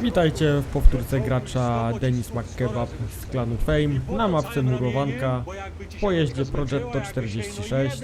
Witajcie w powtórce gracza Denis McKebab z klanu Fame na mapce Murowanka w pojeździe Progetto 46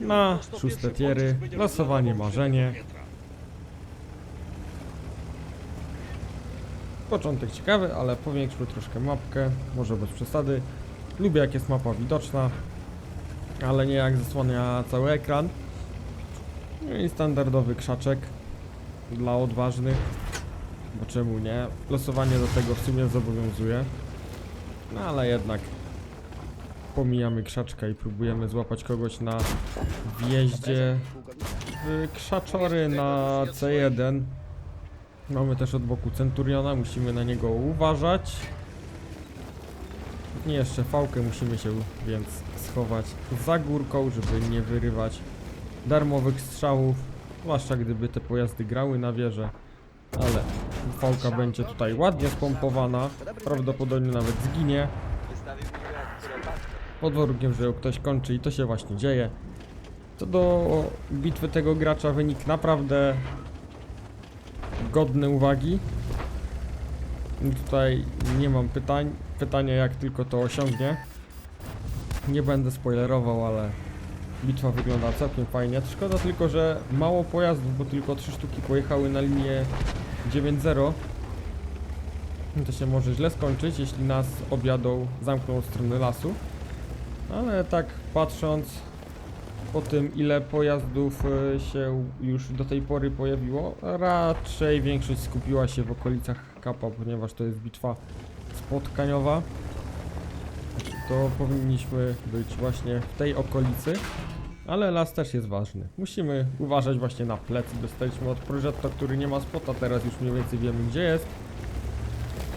na szóste tiery, losowanie marzenie. Początek ciekawy, ale powiększmy troszkę mapkę, może bez przesady. Lubię jak jest mapa widoczna, ale nie jak zasłania cały ekran. No i standardowy krzaczek dla odważnych. Bo czemu nie? Losowanie do tego w sumie zobowiązuje. No ale jednak pomijamy krzaczka i próbujemy złapać kogoś na wjeździe w krzaczory na C1. Mamy też od boku Centuriona, musimy na niego uważać. I jeszcze fałkę musimy się więc schować za górką, żeby nie wyrywać darmowych strzałów. Zwłaszcza gdyby te pojazdy grały na wieżę. Ale fałka będzie tutaj ładnie spompowana. Prawdopodobnie nawet zginie. Pod warunkiem, że ktoś kończy i to się właśnie dzieje. Co do bitwy tego gracza wynik naprawdę godny uwagi. Tutaj nie mam pytań. Pytanie jak tylko to osiągnie. Nie będę spoilerował, ale bitwa wygląda całkiem fajnie. Szkoda tylko, że mało pojazdów, bo tylko 3 sztuki pojechały na linię 9-0. To się może źle skończyć, jeśli nas objadą, zamkną strony lasu. Ale tak patrząc po tym, ile pojazdów e, się już do tej pory pojawiło, raczej większość skupiła się w okolicach Kapa, ponieważ to jest bitwa spotkaniowa. To powinniśmy być właśnie w tej okolicy. Ale las też jest ważny. Musimy uważać właśnie na plecy. Dostaliśmy od Progetto, który nie ma spota, teraz już mniej więcej wiemy gdzie jest.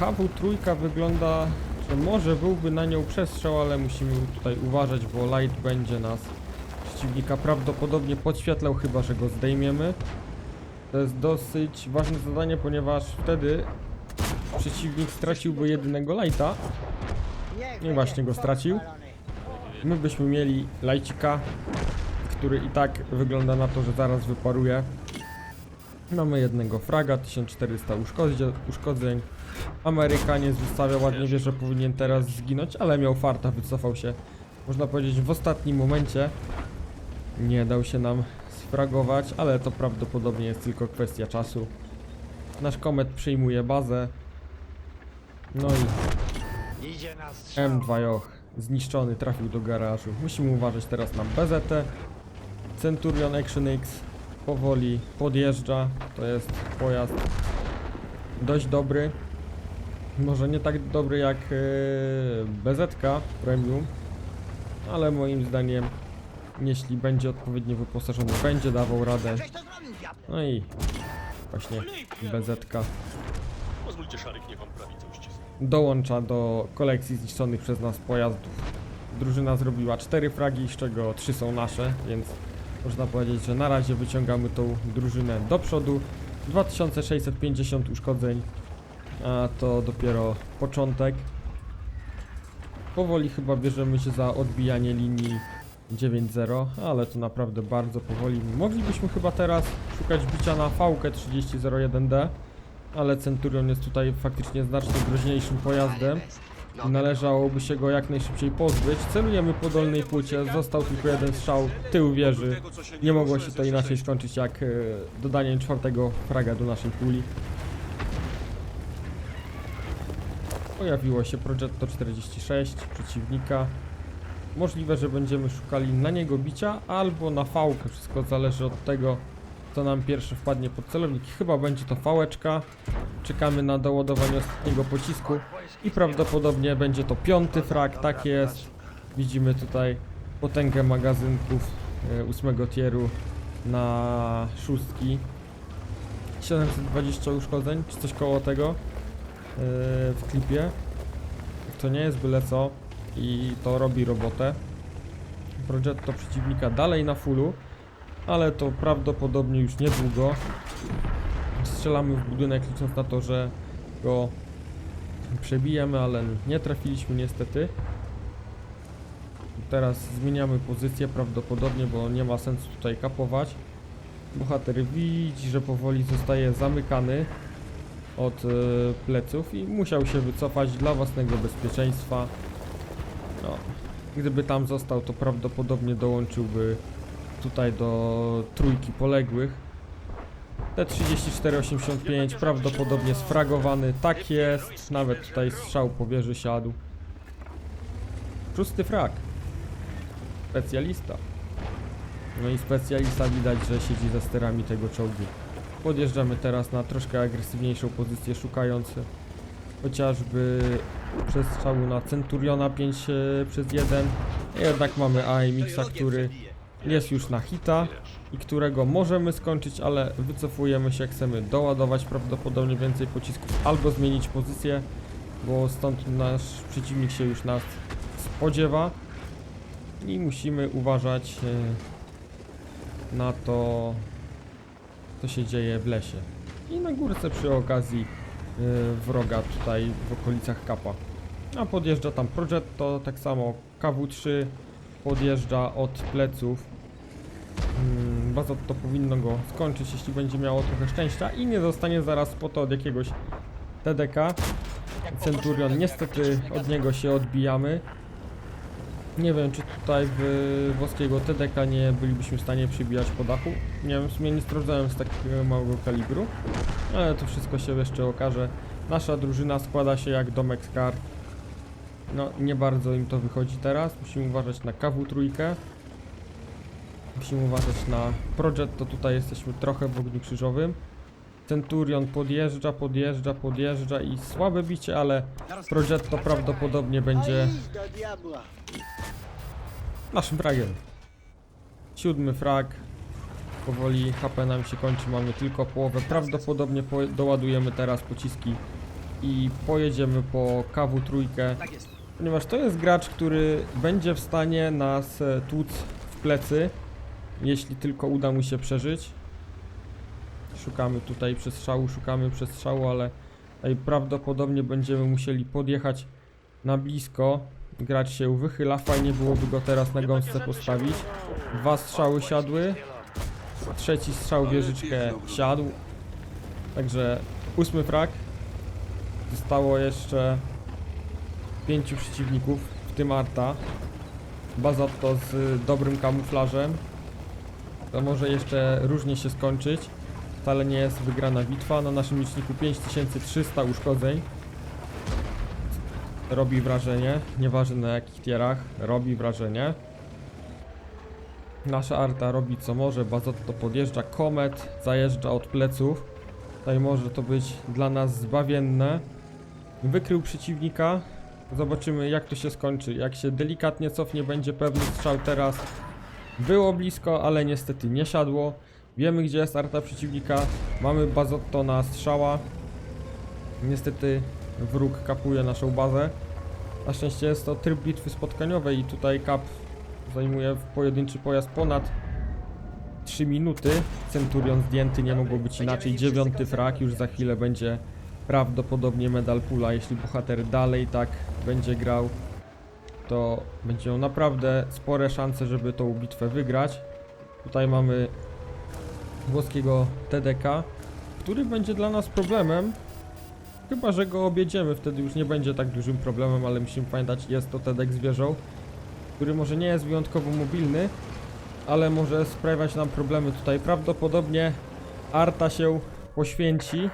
KW trójka wygląda, że może byłby na nią przestrzał, ale musimy tutaj uważać, bo light będzie nas przeciwnika prawdopodobnie podświetlał, chyba że go zdejmiemy. To jest dosyć ważne zadanie, ponieważ wtedy przeciwnik straciłby jedynego lighta. Nie właśnie go stracił. My byśmy mieli lajcika, który i tak wygląda na to, że zaraz wyparuje. Mamy jednego fraga, 1400 uszkodzeń. uszkodzeń. Amerykaniec wystawia ładnie, wie, że powinien teraz zginąć, ale miał farta, wycofał się, można powiedzieć, w ostatnim momencie. Nie dał się nam sfragować, ale to prawdopodobnie jest tylko kwestia czasu. Nasz komet przyjmuje bazę. No i Idzie na strzał. M2 Joch zniszczony, trafił do garażu. Musimy uważać teraz na BZT. Centurion Action X powoli podjeżdża. To jest pojazd dość dobry. Może nie tak dobry jak yy, BZK Premium, ale moim zdaniem, jeśli będzie odpowiednio wyposażony, będzie dawał radę. No i właśnie BZK dołącza do kolekcji zniszczonych przez nas pojazdów. Drużyna zrobiła 4 fragi, z czego 3 są nasze, więc można powiedzieć, że na razie wyciągamy tą drużynę do przodu. 2650 uszkodzeń, a to dopiero początek. Powoli chyba bierzemy się za odbijanie linii 9-0, ale to naprawdę bardzo powoli. Moglibyśmy chyba teraz szukać bicia na fałkę 3001D, ale Centurion jest tutaj faktycznie znacznie groźniejszym pojazdem. I Należałoby się go jak najszybciej pozbyć. Celujemy po dolnej płycie, został tylko jeden strzał, tył wieży. Nie mogło się to inaczej skończyć jak e, dodaniem czwartego fraga do naszej puli. Pojawiło się Progetto 46 przeciwnika. Możliwe, że będziemy szukali na niego bicia albo na fałkę. Wszystko zależy od tego, co nam pierwszy wpadnie pod celownik. Chyba będzie to fałeczka. Czekamy na doładowanie ostatniego pocisku i prawdopodobnie będzie to piąty frag, tak jest. Widzimy tutaj potęgę magazynków e, ósmego tieru na szóstki. 720 uszkodzeń, czy coś koło tego e, w klipie. To nie jest byle co i to robi robotę. Progetto przeciwnika dalej na fullu, ale to prawdopodobnie już niedługo. Strzelamy w budynek licząc na to, że go przebijemy, ale nie trafiliśmy niestety. Teraz zmieniamy pozycję prawdopodobnie, bo nie ma sensu tutaj kapować. Bohater widzi, że powoli zostaje zamykany. od e, pleców i musiał się wycofać dla własnego bezpieczeństwa. No, gdyby tam został, to prawdopodobnie dołączyłby tutaj do trójki poległych. T-3485 prawdopodobnie sfragowany, tak jest, nawet tutaj strzał po wieży siadł. Szósty frag. Specjalista. No i specjalista widać, że siedzi za sterami tego czołgu. Podjeżdżamy teraz na troszkę agresywniejszą pozycję, szukając chociażby przestrzału na Centuriona 5 e, przez 1. Jednak mamy AMX-a, który jest już na hita i którego możemy skończyć, ale wycofujemy się, chcemy doładować prawdopodobnie więcej pocisków albo zmienić pozycję, bo stąd nasz przeciwnik się już nas spodziewa i musimy uważać e, na to, co się dzieje w lesie. I na górce przy okazji e, wroga tutaj w okolicach Kapa. A podjeżdża tam Progetto, tak samo KW3 podjeżdża od pleców. Mm, Bazotto powinno go skończyć, jeśli będzie miało trochę szczęścia i nie zostanie zaraz po to od jakiegoś TDK. Centurion, niestety od niego się odbijamy. Nie wiem, czy tutaj w włoskiego TDK nie bylibyśmy w stanie przybijać po dachu. Nie wiem, w sumie nie sprawdzałem z takiego małego kalibru, ale to wszystko się jeszcze okaże. Nasza drużyna składa się jak domek z kart. No, nie bardzo im to wychodzi teraz. Musimy uważać na KW trójkę. Musimy uważać na Projet, to tutaj jesteśmy trochę w ogniu krzyżowym. Centurion podjeżdża, podjeżdża, podjeżdża i słabe bicie, ale Progetto prawdopodobnie będzie naszym fragiem. Siódmy frag. Powoli HP nam się kończy, mamy tylko połowę. Prawdopodobnie po doładujemy teraz pociski i pojedziemy po KW trójkę. Ponieważ to jest gracz, który będzie w stanie nas e, tłuc w plecy, jeśli tylko uda mu się przeżyć. Szukamy tutaj przestrzału, szukamy przestrzału, ale prawdopodobnie będziemy musieli podjechać na blisko. Gracz się wychyla, fajnie byłoby go teraz na gąsce postawić. Dwa strzały siadły, trzeci strzał wieżyczkę siadł. Także ósmy frak. Zostało jeszcze pięciu przeciwników, w tym Arta. Bazotto z dobrym kamuflażem. To może jeszcze różnie się skończyć. Wcale nie jest wygrana bitwa. Na naszym liczniku 5300 uszkodzeń. Robi wrażenie, nieważne na jakich tierach, robi wrażenie. Nasza Arta robi co może, Bazotto podjeżdża, Komet zajeżdża od pleców. Tutaj może to być dla nas zbawienne. Wykrył przeciwnika, Zobaczymy jak to się skończy. Jak się delikatnie cofnie, będzie pewny strzał teraz. Było blisko, ale niestety nie siadło. Wiemy gdzie jest arta przeciwnika. Mamy bazotto na strzała. Niestety wróg kapuje naszą bazę. Na szczęście jest to tryb bitwy spotkaniowej i tutaj kap zajmuje pojedynczy pojazd ponad 3 minuty. Centurion zdjęty, nie mogło być inaczej. Dziewiąty frak, już za chwilę będzie prawdopodobnie medal pula. Jeśli bohater dalej tak będzie grał, to będzie miał naprawdę spore szanse, żeby tą bitwę wygrać. Tutaj mamy włoskiego TDK, który będzie dla nas problemem. Chyba, że go objedziemy, wtedy już nie będzie tak dużym problemem, ale musimy pamiętać, jest to TDK zwierzą, który może nie jest wyjątkowo mobilny, ale może sprawiać nam problemy tutaj. Prawdopodobnie Arta się poświęci,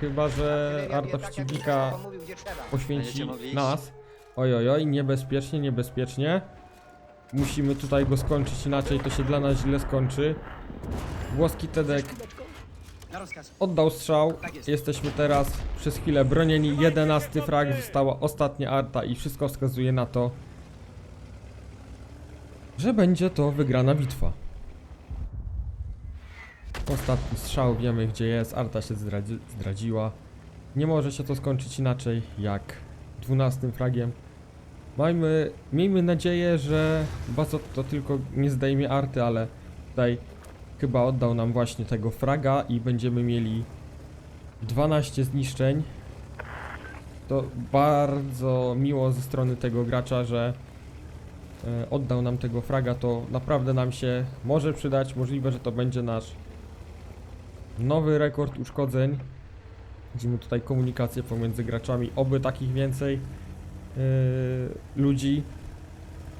chyba że Arta przeciwnika gdzie trzeba. poświęci nas. Oj, oj, oj, niebezpiecznie, niebezpiecznie. Musimy tutaj go skończyć, inaczej to się dla nas źle skończy. Włoski Tedek oddał strzał. Tak jest. Jesteśmy teraz przez chwilę bronieni. 11 frag, została ostatnia arta i wszystko wskazuje na to, że będzie to wygrana bitwa. Ostatni strzał, wiemy gdzie jest, arta się zdradzi zdradziła. Nie może się to skończyć inaczej jak 12 fragiem. Majmy, miejmy nadzieję, że Bazotto tylko nie zdejmie arty, ale tutaj chyba oddał nam właśnie tego fraga i będziemy mieli 12 zniszczeń. To bardzo miło ze strony tego gracza, że e, oddał nam tego fraga, to naprawdę nam się może przydać. Możliwe, że to będzie nasz nowy rekord uszkodzeń Widzimy tutaj komunikację pomiędzy graczami. Oby takich więcej yy, ludzi.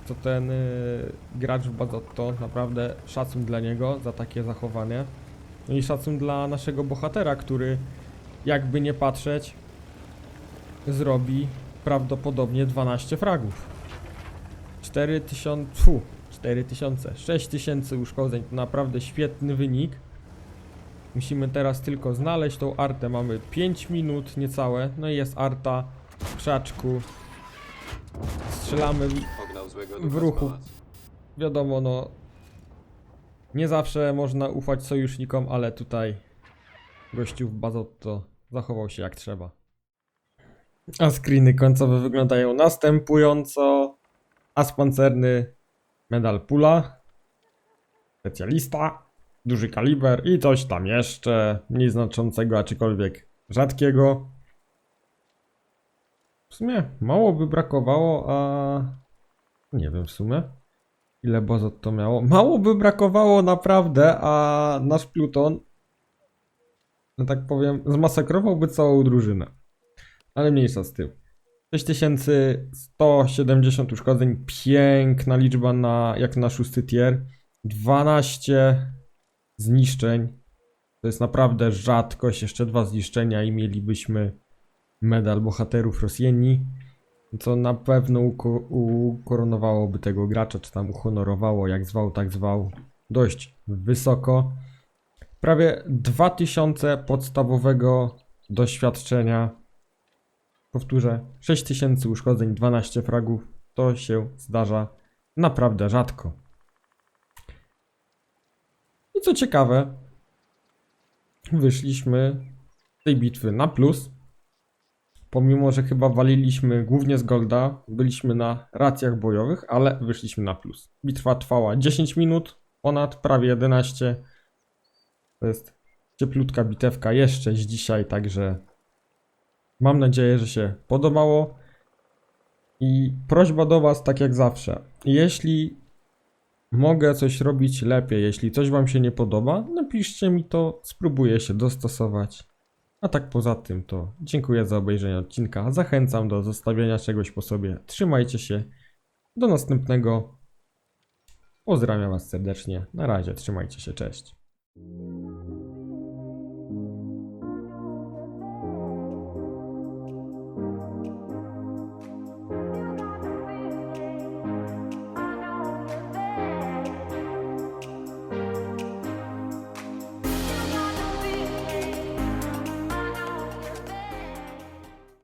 To ten yy, gracz w Bazotto. Naprawdę szacun dla niego za takie zachowanie. No i szacun dla naszego bohatera, który jakby nie patrzeć zrobi prawdopodobnie 12 fragów. 4000, fu, 4000, 6000 uszkodzeń to naprawdę świetny wynik. Musimy teraz tylko znaleźć tą artę. Mamy 5 minut niecałe. No i jest arta w krzaczku. Strzelamy. W ruchu. Wiadomo, no. Nie zawsze można ufać sojusznikom, ale tutaj gościu w Bazotto zachował się jak trzeba. A screeny końcowe wyglądają następująco. As pancerny, medal pula, specjalista, duży kaliber i coś tam jeszcze, mniej znaczącego, aczkolwiek rzadkiego. W sumie mało by brakowało, a nie wiem w sumie. Ile Bozot to miało? Mało by brakowało naprawdę, a nasz Pluton, że tak powiem, zmasakrowałby całą drużynę. Ale mniejsza z tym. 6170 uszkodzeń, piękna liczba na, jak na szósty tier. 12 zniszczeń. To jest naprawdę rzadkość. Jeszcze dwa zniszczenia i mielibyśmy medal bohaterów Rosjeni. Co na pewno uko- ukoronowałoby tego gracza, czy tam uhonorowało, jak zwał, tak zwał, dość wysoko. Prawie 2000 podstawowego doświadczenia. Powtórzę, 6000 uszkodzeń, 12 fragów. To się zdarza naprawdę rzadko. Co ciekawe, wyszliśmy z tej bitwy na plus. Pomimo, że chyba waliliśmy głównie z Golda, byliśmy na racjach bojowych, ale wyszliśmy na plus. Bitwa trwała 10 minut, ponad prawie 11. To jest cieplutka bitewka jeszcze z dzisiaj, także mam nadzieję, że się podobało. I prośba do Was, tak jak zawsze. Jeśli mogę coś robić lepiej, jeśli coś Wam się nie podoba, napiszcie mi to, spróbuję się dostosować. A tak poza tym to dziękuję za obejrzenie odcinka. Zachęcam do zostawienia czegoś po sobie. Trzymajcie się. Do następnego. Pozdrawiam Was serdecznie. Na razie, trzymajcie się, cześć.